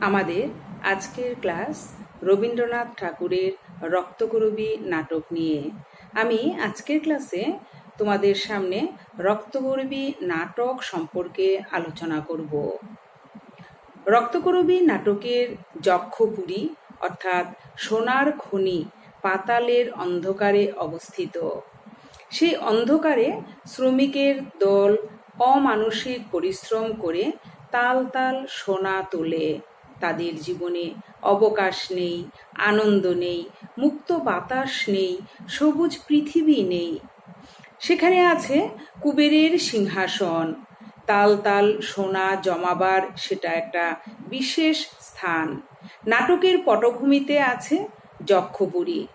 আমাদের আজকের ক্লাস রবীন্দ্রনাথ ঠাকুরের রক্তকরবী নাটক নিয়ে। আমি আজকের ক্লাসে তোমাদের সামনে রক্তকরবী নাটক সম্পর্কে আলোচনা করব। রক্তকরবী নাটকের যক্ষপুরী অর্থাৎ সোনার খনি পাতালের অন্ধকারে অবস্থিত। সেই অন্ধকারে শ্রমিকের দল অমানসিক পরিশ্রম করে তাল তাল সোনা তোলে। তাদের জীবনে অবকাশ নেই, আনন্দ নেই, মুক্ত বাতাস নেই, সবুজ পৃথিবী নেই। সেখানে আছে কুবেরের সিংহাসন। তাল তাল সোনা জমাবার সেটা একটা বিশেষ স্থান। নাটকের পটভূমিতে আছে যক্ষপুরী,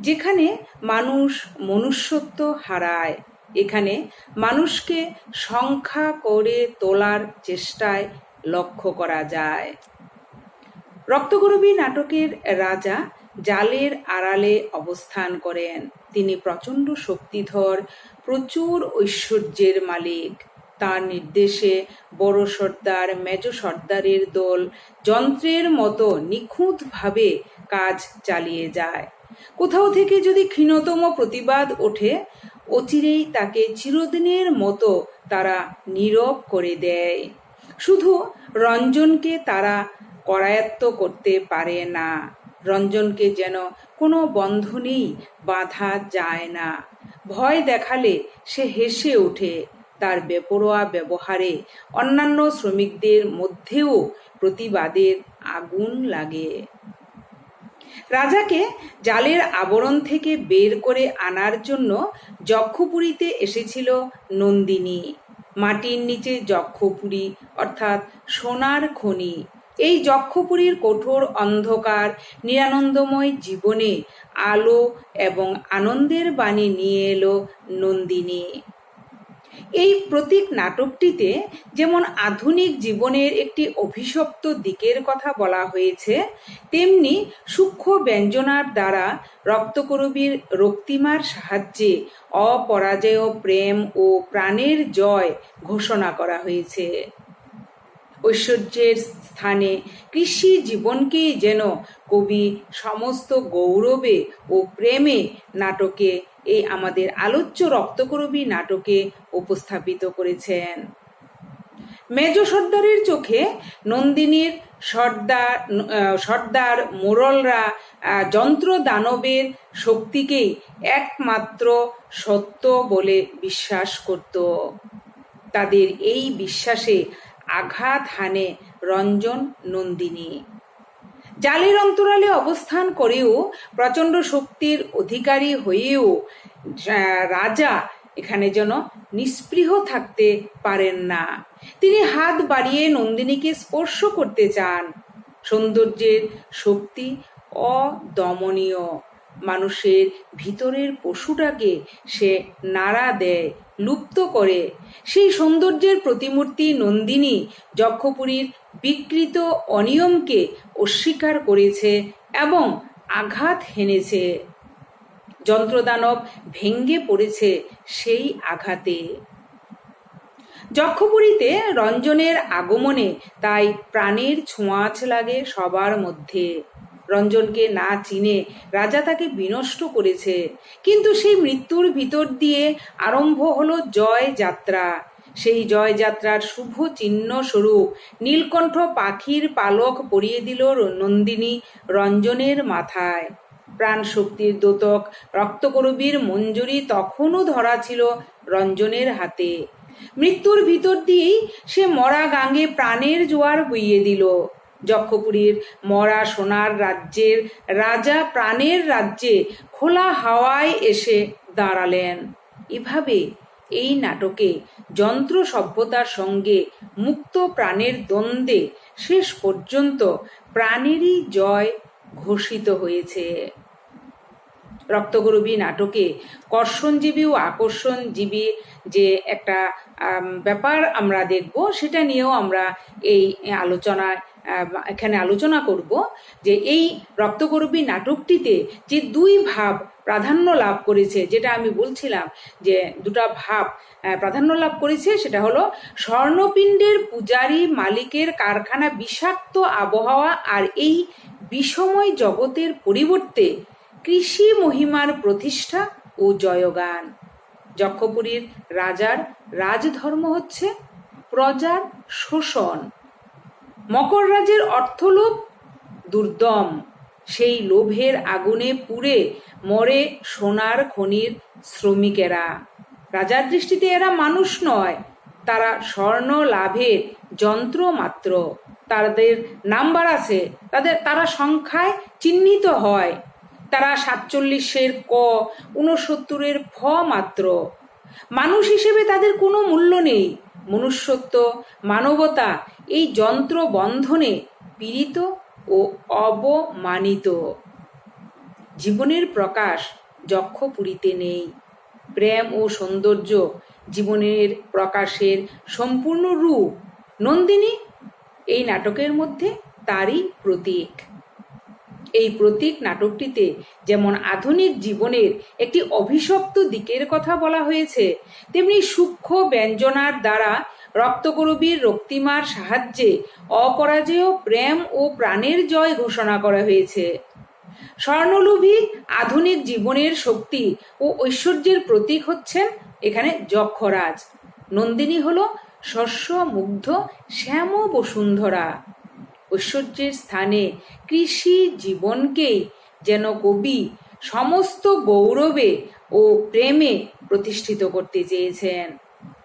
যেখানে মানুষ মনুষ্যত্ব হারায়। এখানে মানুষকে সংখ্যা করে তোলার চেষ্টায় লক্ষ্য করা যায়। রক্তগরবী নাটকের রাজা জালের আড়ালে অবস্থান করেন। তিনি প্রচণ্ড শক্তিধর, প্রচুর ঐশ্বর্যের মালিক। তার নির্দেশে বড় সর্দার মেজ সর্দারের দল যন্ত্রের মতো নিখুঁতভাবে কাজ চালিয়ে যায়। কোথাও থেকে যদি ক্ষীণতম প্রতিবাদ ওঠে, অচিরেই তাকে চিরদিনের মতো তারা নীরব করে দেয়। শুধু রঞ্জনকে তারা করায়ত্ত করতে পারে না। রঞ্জনকে যেন কোনো বন্ধনেই বাধা যায় না। ভয় দেখালে সে হেসে ওঠে। তার বেপরোয়া ব্যবহারে অন্যান্য শ্রমিকদের মধ্যেও প্রতিবাদের আগুন লাগে। রাজাকে জালের আবরণ থেকে বের করে আনার জন্য যক্ষপুরীতে এসেছিল নন্দিনী। মাটির নিচে যক্ষপুরী, অর্থাৎ সোনার খনি। এই যক্ষপুরীর কঠোর অন্ধকার, নিরানন্দময় জীবনে আলো এবং আনন্দের বাণী নিয়ে এলো নন্দিনী। এই প্রতীক নাটকটিতে যেমন আধুনিক জীবনের একটি অভিশপ্ত দিকের কথা বলা হয়েছে, তেমনি সূক্ষ্ম ব্যঞ্জনার দ্বারা রক্তকরবীর রক্তিমার সাহায্যে অপরাজেয় প্রেম ও প্রাণের জয় ঘোষণা করা হয়েছে। ঐশ্বর্যের স্থানে কৃষি জীবনকেই যেন কবি সমস্ত গৌরবে ও প্রেমে নাটকে এই আমাদের আলোচ্য রক্তকরবী নাটকে উপস্থাপিত করেছেন। মেজ সর্দারের চোখে নন্দিনীর সর্দার সর্দার মোরলরা যন্ত্র দানবের শক্তিকেই একমাত্র সত্য বলে বিশ্বাস করত। তাদের এই বিশ্বাসে আঘাত হানে রঞ্জন নন্দিনী। জালের অন্তরালে অবস্থান করেও প্রচণ্ড শক্তির অধিকারী হয়েও রাজা এখানে যেন নিস্পৃহ থাকতে পারেন না। তিনি হাত বাড়িয়ে নন্দিনীকে স্পর্শ করতে চান। সৌন্দর্যের শক্তি অদমনীয়। মানুষের ভিতরের পশুটাকে সে নাড়া দেয়, লুপ্ত করে। সেই সৌন্দর্যের প্রতিমূর্তি নন্দিনী যক্ষপুরীর বিকৃত অনিয়মকে অস্বীকার করেছে এবং আঘাত হেনেছে। যন্ত্রদানব ভেঙ্গে পড়েছে সেই আঘাতে। যক্ষপুরীতে রঞ্জনের আগমনে তাই প্রাণের ছোঁয়াচ লাগে সবার মধ্যে। রঞ্জনকে না চিনে রাজা তাকে বিনষ্ট করেছে। কিন্তু সেই মৃত্যুর ভিতর দিয়ে আরম্ভ হলো জয় যাত্রা। সেই জয়যাত্রার শুভ চিহ্ন স্বরূপ নীলকণ্ঠ পাখির পালক পরিয়ে দিল নন্দিনী রঞ্জনের মাথায়। প্রাণ শক্তির দোতক, রক্তকরবীর মঞ্জুরি তখনও ধরা ছিল রঞ্জনের হাতে। মৃত্যুর ভিতর দিয়েই সে মরা গাঙ্গে প্রাণের জোয়ার বইয়ে দিল। যক্ষপুরীর মরা সোনার রাজ্যের রাজা প্রাণের রাজ্যে খোলা হাওয়ায় এসে দাঁড়ালেন। এভাবে এই নাটকে যন্ত্র সভ্যতার সঙ্গে মুক্ত প্রাণের দ্বন্দ্বে শেষ পর্যন্ত প্রাণেরই জয় ঘোষিত হয়েছে। রক্তগরবী নাটকে কর্ষণজীবী ও আকর্ষণজীবী যে একটা ব্যাপার আমরা দেখব, সেটা নিয়েও আমরা এই আলোচনায় এখানে আলোচনা করব যে এই রক্তকরবী নাটকটিতে যে দুই ভাব প্রাধান্য লাভ করেছে, যেটা আমি বলছিলাম যে দুটা ভাব প্রাধান্য লাভ করেছে, সেটা হলো স্বর্ণপিণ্ডের পূজারী মালিকের কারখানা বিষাক্ত আবহাওয়া আর এই বিষময় জগতের পরিবর্তে কৃষি মহিমার প্রতিষ্ঠা ও জয়গান। যক্ষপুরীর রাজার রাজধর্ম হচ্ছে প্রজার শোষণ। মকর রাজের অর্থলোভ দুর্দম। সেই লোভের আগুনে পুড়ে মরে সোনার খনির শ্রমিকেরা। রাজার দৃষ্টিতে এরা মানুষ নয়, তারা স্বর্ণ লাভের যন্ত্র মাত্র। তাদের নাম্বার আছে, তাদের, তারা সংখ্যায় চিহ্নিত হয়। তারা সাতচল্লিশের ক, ঊনসত্তরের ফ মাত্র। মানুষ হিসেবে তাদের কোনো মূল্য নেই। মনুষ্যত্ব, মানবতা এই যন্ত্র বন্ধনে পীড়িত ও অবমানিত। জীবনের প্রকাশ যক্ষপুরীতে নেই। প্রেম ও সৌন্দর্য জীবনের প্রকাশের সম্পূর্ণ রূপ। নন্দিনী এই নাটকের মধ্যে তারই প্রতীক। এই প্রতীক নাটকটিতে যেমন আধুনিক জীবনের একটি অভিশপ্ত দিকের কথা বলা হয়েছে, তেমনি সূক্ষ্ম ব্যঞ্জনার দ্বারা রক্তকরবীর রক্তিমার সাহায্যে অপরাজেয় প্রেম ও প্রাণের জয় ঘোষণা করা হয়েছে। স্বর্ণলোভী আধুনিক জীবনের শক্তি ও ঐশ্বর্যের প্রতীক হচ্ছেন এখানে যক্ষরাজ। নন্দিনী হল শস্য মুগ্ধ শ্যাম বসুন্ধরা ঐশ্বর্যের স্থানে কৃষি জীবনকেই যেন কবি সমস্ত গৌরবে ও প্রেমে প্রতিষ্ঠিত করতে চেয়েছেন।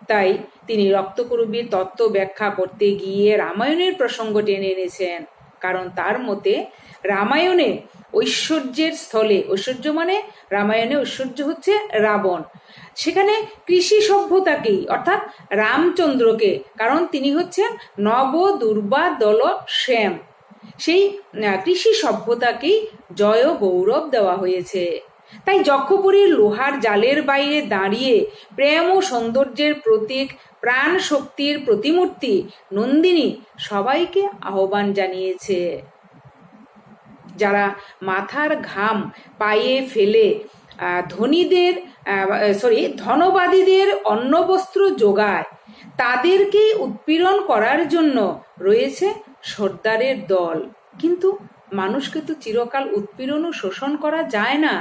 তাই তিনি রক্তকরবীর তত্ত্ব ব্যাখ্যা করতে গিয়ে রামায়ণের প্রসঙ্গ টেনে এনেছেন। কারণ তার মতে রামায়ণে ঐশ্বর্যের স্থলে, ঐশ্বর্য মানে রামায়ণে ঐশ্বর্য হচ্ছে রাবণ। সেখানে কৃষি সভ্যতাকেই, অর্থাৎ রামচন্দ্রকে, কারণ তিনি হচ্ছেন নব দুর্বা দল শ্যাম। সেই কৃষি সভ্যতাকেই জয় গৌরব দেওয়া হয়েছে। তাই যক্ষপুরীর লোহার জালের বাইরে দাঁড়িয়ে প্রেম ও সৌন্দর্যের প্রতীক, প্রাণ শক্তির প্রতিমূর্তি নন্দিনী সবাইকে আহ্বান জানিয়েছে। যারা মাথার ঘাম পায়ে ফেলে ধনীদের সরি ধনবাদীদের অন্ন বস্ত্র যোগায়। তাদেরকে উৎপীড়ন করার জন্য রয়েছে সর্দারের দল। কিন্তু মানুষকে তো চিরকাল উৎপীড়ন ও শোষণ করা যায় না।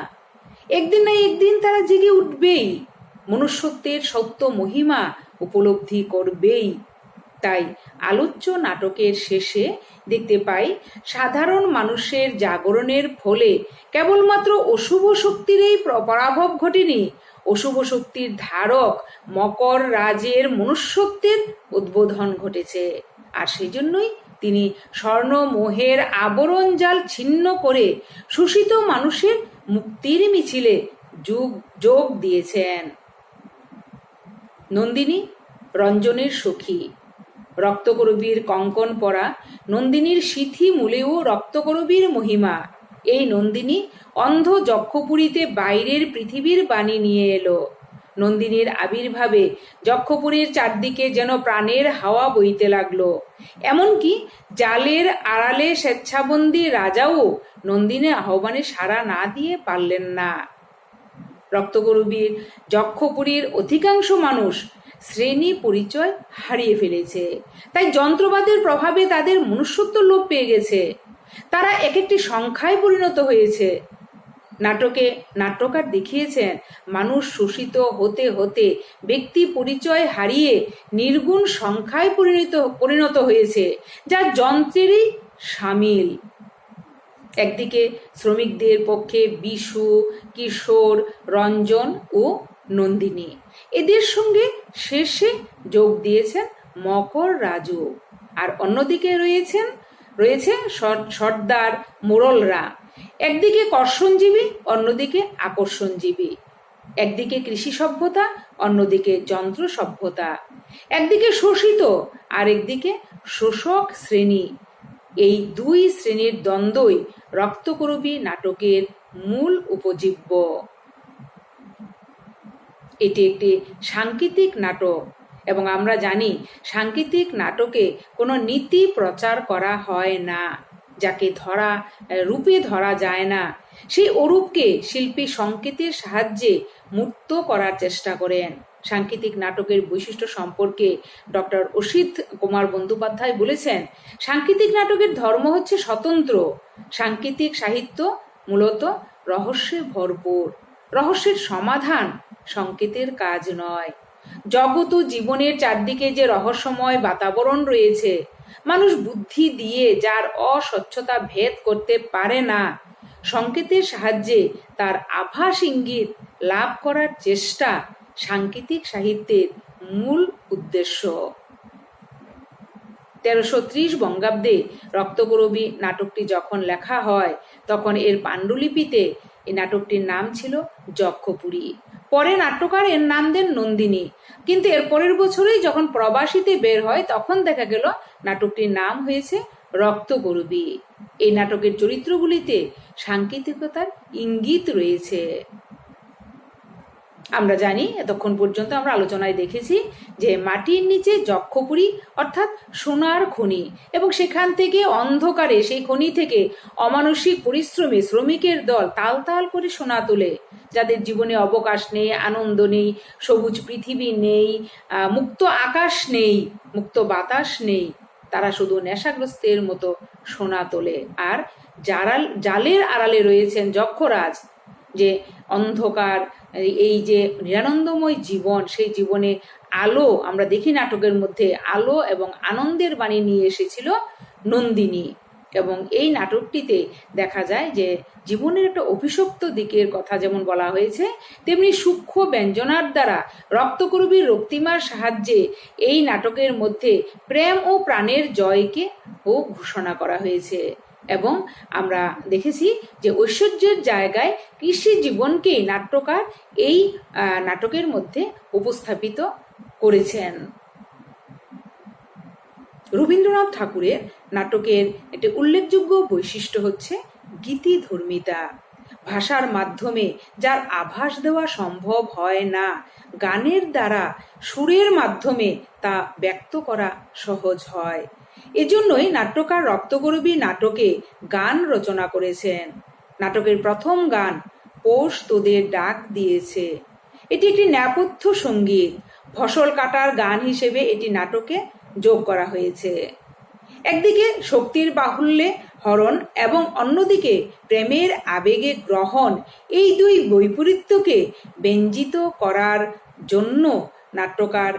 একদিন না একদিন তারা জেগে উঠবেই। মনুষ্যত্বের সত্য মহিমা উপলব্ধি করবেই। তাই আলোচ্য নাটকের শেষে দেখতে পাই সাধারণ মানুষের জাগরণের ফলে কেবলমাত্র অশুভ শক্তির এই পরাভব ঘটেনি। অশুভ শক্তির ধারক মকর রাজের মনুষ্যত্বের উদ্বোধন ঘটেছে। আর সেই জন্যই তিনি স্বর্ণ মোহের আবরণ জাল ছিন্ন করে শোষিত মানুষের মুক্তির মিছিলে যুগ, যোগ দিয়েছেন। নন্দিনী, রঞ্জনের সখী। রক্তকরবীর কঙ্কন পরা, নন্দিনীর সিথি মূলেও রক্তকরবীর মহিমা। এই নন্দিনী অন্ধ যক্ষপুরীতে বাইরের পৃথিবীর বাণী নিয়ে এলো। নন্দিনীর আবির্ভাবে যক্ষপুরীর চারদিকে যেন প্রাণের হাওয়া বইতে লাগল। এমনকি জালের আড়ালে স্বেচ্ছাবন্দী রাজাও নন্দিনীর আহ্বানে সাড়া না দিয়ে পারলেন না। রক্তগরুবীর যক্ষপুরীর অধিকাংশ মানুষ শ্রেণি পরিচয় হারিয়ে ফেলেছে। তাই যন্ত্রবাদের প্রভাবে তাদের মনুষ্যত্ব লোপ পেয়ে গেছে। তারা এক একটি সংখ্যায় পরিণত হয়েছে। নাটকে নাট্যকার দেখিয়েছেন, মানুষ শোষিত হতে হতে ব্যক্তি পরিচয় হারিয়ে নির্গুণ সংখ্যায় পরিণত পরিণত হয়েছে, যা যন্ত্রেরই সামিল। একদিকে শ্রমিকদের পক্ষে বিশু, কিশোর, রঞ্জন ও নন্দিনী। এদের সঙ্গে শেষে যোগ দিয়েছেন মকর রাজু। আর অন্যদিকে রয়েছেন, রয়েছে সর্দার মোরলরা। একদিকে কর্ষণজীবী, অন্যদিকে আকর্ষণজীবী। একদিকে কৃষি সভ্যতা, অন্যদিকে যন্ত্র সভ্যতা। একদিকে শোষিত, আর একদিকে শোষক শ্রেণি। এই দুই শ্রেণির দ্বন্দ্বই রক্তকরবী নাটকের মূল উপজীব্য। এটি একটি সাংকেতিক নাটক এবং আমরা জানি সাংকেতিক নাটকে কোনো নীতি প্রচার করা হয় না, যাকে ধরা রূপে ধরা যায় না। সেই অরূপকে শিল্পী সংকেতের সাহায্যে মুক্ত করার চেষ্টা করেন। সাংকেতিক নাটকের বৈশিষ্ট্য সম্পর্কে ডক্টর অসিত কুমার বন্দ্যোপাধ্যায় বলেছেন, সাংকেতিক নাটকের ধর্ম হচ্ছে স্বতন্ত্র। সাংকেতিক সাহিত্য মূলত রহস্যে ভরপুর। রহস্যের সমাধান সংকেতের কাজ নয়। জগৎ ও জীবনের চারদিকে যে রহস্যময় বাতাবরণ রয়েছে, মানুষ বুদ্ধি দিয়ে যার অস্বচ্ছতা ভেদ করতে পারে না, সংকেতের সাহায্যে তার আভাস ইঙ্গিত লাভ করার চেষ্টা সাংকেতিক সাহিত্যের মূল উদ্দেশ্য। তেরোশো ত্রিশ বঙ্গাব্দে রক্তগৌরবী নাটকটি যখন লেখা হয়, তখন এর পাণ্ডুলিপিতে এই নাটকটির নাম ছিল যক্ষপুরী। পরে নাট্যকার এর নাম দেন নন্দিনী। কিন্তু এর পরের বছরেই যখন প্রবাসীতে বের হয়, তখন দেখা গেল নাটকটির নাম হয়েছে রক্তগরবী। এই নাটকের চরিত্রগুলিতে সাংকেতিকতার ইঙ্গিত রয়েছে। আমরা জানি এতক্ষণ পর্যন্ত আমরা আলোচনায় দেখেছি যে মাটির নিচে যক্ষপুরী অর্থাৎ সোনার খনি, এবং সেখান থেকে অন্ধকারে সেই খনি থেকে অমানসিক পরিশ্রমে শ্রমিকের দল তাল তাল করে সোনা তোলে, যাদের জীবনে অবকাশ নেই, আনন্দ নেই, সবুজ পৃথিবী নেই মুক্ত আকাশ নেই, মুক্ত বাতাস নেই, তারা শুধু নেশাগ্রস্তের মতো সোনা তোলে। আর জারাল, জালের আড়ালে রয়েছেন যক্ষরাজ, যে অন্ধকার এই যে নিরানন্দময় জীবন, সেই জীবনে আলো, আমরা দেখি নাটকের মধ্যে আলো এবং আনন্দের বাণী নিয়ে এসেছিল নন্দিনী। এবং এই নাটকটিতে দেখা যায় যে জীবনের একটা অভিশপ্ত দিকের কথা যেমন বলা হয়েছে, তেমনি সূক্ষ্ম ব্যঞ্জনার দ্বারা রক্তকরবীর রক্তিমার সাহায্যে এই নাটকের মধ্যে প্রেম ও প্রাণের জয়কে ও ঘোষণা করা হয়েছে। এবং আমরা দেখেছি যে ঐশ্বর্যের জায়গায় কৃষি জীবনকেই নাট্যকার এই নাটকের মধ্যে উপস্থাপিত করেছেন। রবীন্দ্রনাথ ঠাকুরের নাটকের একটি উল্লেখযোগ্য বৈশিষ্ট্য হচ্ছে গীতিধর্মিতা। ভাষার মাধ্যমে যার আভাস দেওয়া সম্ভব হয় না, গানের দ্বারা সুরের মাধ্যমে তা ব্যক্ত করা সহজ হয়। এজন্যই নাট্যকার রক্তগরবী নাটকে গান রচনা করেছেন। নাটকের প্রথম গান পোষ তোদের ডাক দিয়েছে। এটি একটি নেপথ্য সংগীত। ফসল কাটার গান হিসেবে এটি নাটকে যোগ করা হয়েছে। একদিকে শক্তির বাহুল্যে হরণ এবং অন্যদিকে প্রেমের আবেগে গ্রহণ এই দুই বৈপরীত্যকে ব্যঞ্জিত করার জন্য নাট্যকার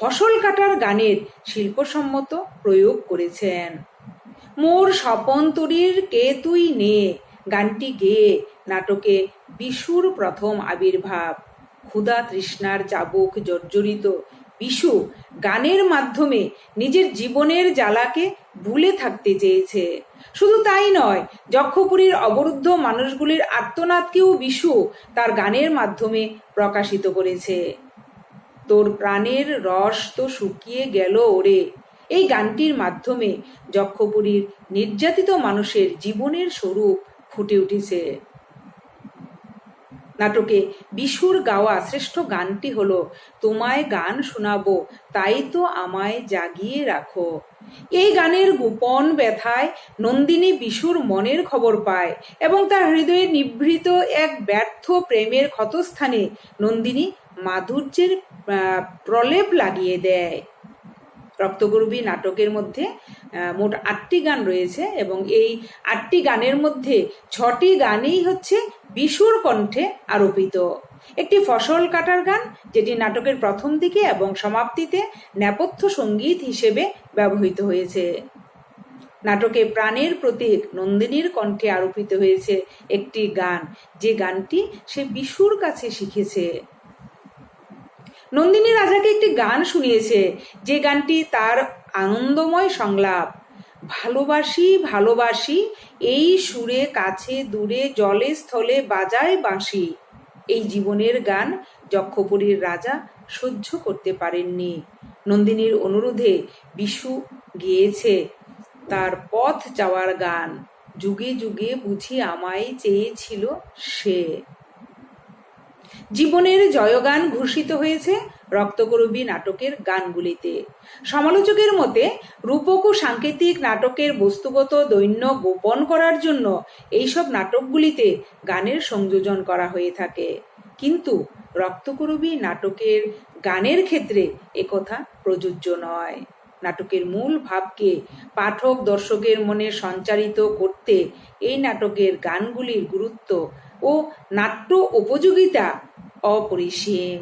ফসল কাটার গানের শিল্পসম্মত প্রয়োগ করেছেন। মোর স্বপন তরীর কে তুই নে? গানটি গেয়ে নাটকে বিশুর প্রথম আবির্ভাব। ক্ষুধা তৃষ্ণার চাবুক জর্জরিত। বিশু গানের মাধ্যমে নিজের জীবনের জ্বালাকে ভুলে থাকতে চেয়েছে। শুধু তাই নয়, যক্ষপুরীর অবরুদ্ধ মানুষগুলির আত্মনাদকেও বিশু তার গানের মাধ্যমে প্রকাশিত করেছে। তোর প্রাণের রস তো শুকিয়ে গেল ওরে। এই গানটির মাধ্যমে যক্ষপুরীর নির্যাতিত মানুষের জীবনের স্বরূপ ফুটে উঠেছে। নাটকে বিশুর গাওয়া শ্রেষ্ঠ গানটি হলো, তোমায় গান শোনাবো, তাই তো আমায় জাগিয়ে রাখো। এই গানের গোপন ব্যথায় নন্দিনী বিশুর মনের খবর পায় এবং তার হৃদয়ে নিভৃত এক ব্যর্থ প্রেমের ক্ষতস্থানে নন্দিনী মাধুর্যের প্রলেপ লাগিয়ে দেয়। রক্তগরবী নাটকের মধ্যে মোট আটটি গান রয়েছে এবং এই আটটি গানের মধ্যে ছটি গানেই হচ্ছে বিশুর কণ্ঠে আরোপিত। একটি ফসল কাটার গান, যেটি নাটকের প্রথম দিকে এবং সমাপ্তিতে নেপথ্য সংগীত হিসেবে ব্যবহৃত হয়েছে। নাটকে প্রাণের প্রতীক নন্দিনীর কণ্ঠে আরোপিত হয়েছে একটি গান। যে গানটি সে বিশুর কাছে শিখেছে। নন্দিনী রাজাকে একটি গান শুনিয়েছে, যে গানটি তার আনন্দময় সংলাপ। ভালোবাসি ভালোবাসি, এই সুরে, কাছে, দূরে, জলে, স্থলে বাজায় বাঁশি। এই জীবনের গান যক্ষপুরীর রাজা সহ্য করতে পারেননি। নন্দিনীর অনুরোধে বিশু গিয়েছে তার পথ যাওয়ার গান। যুগে যুগে বুঝি আমায় চেয়েছিল সে। জীবনের জয়গান ঘোষিত হয়েছে রক্তকরবী নাটকের গানগুলিতে। সমালোচকের মতে, রূপক ও সাংকেতিক নাটকের বস্তুগত দৈন্য গোপন করার জন্য এইসব নাটকগুলিতে গানের সংযোজন করা হয়ে থাকে। কিন্তু রক্তকরবী নাটকের গানের ক্ষেত্রে একথা প্রযোজ্য নয়। নাটকের মূল ভাবকে পাঠক দর্শকের মনে সঞ্চারিত করতে এই নাটকের গানগুলির গুরুত্ব ও নাট্য উপযোগিতা অপরিসীম।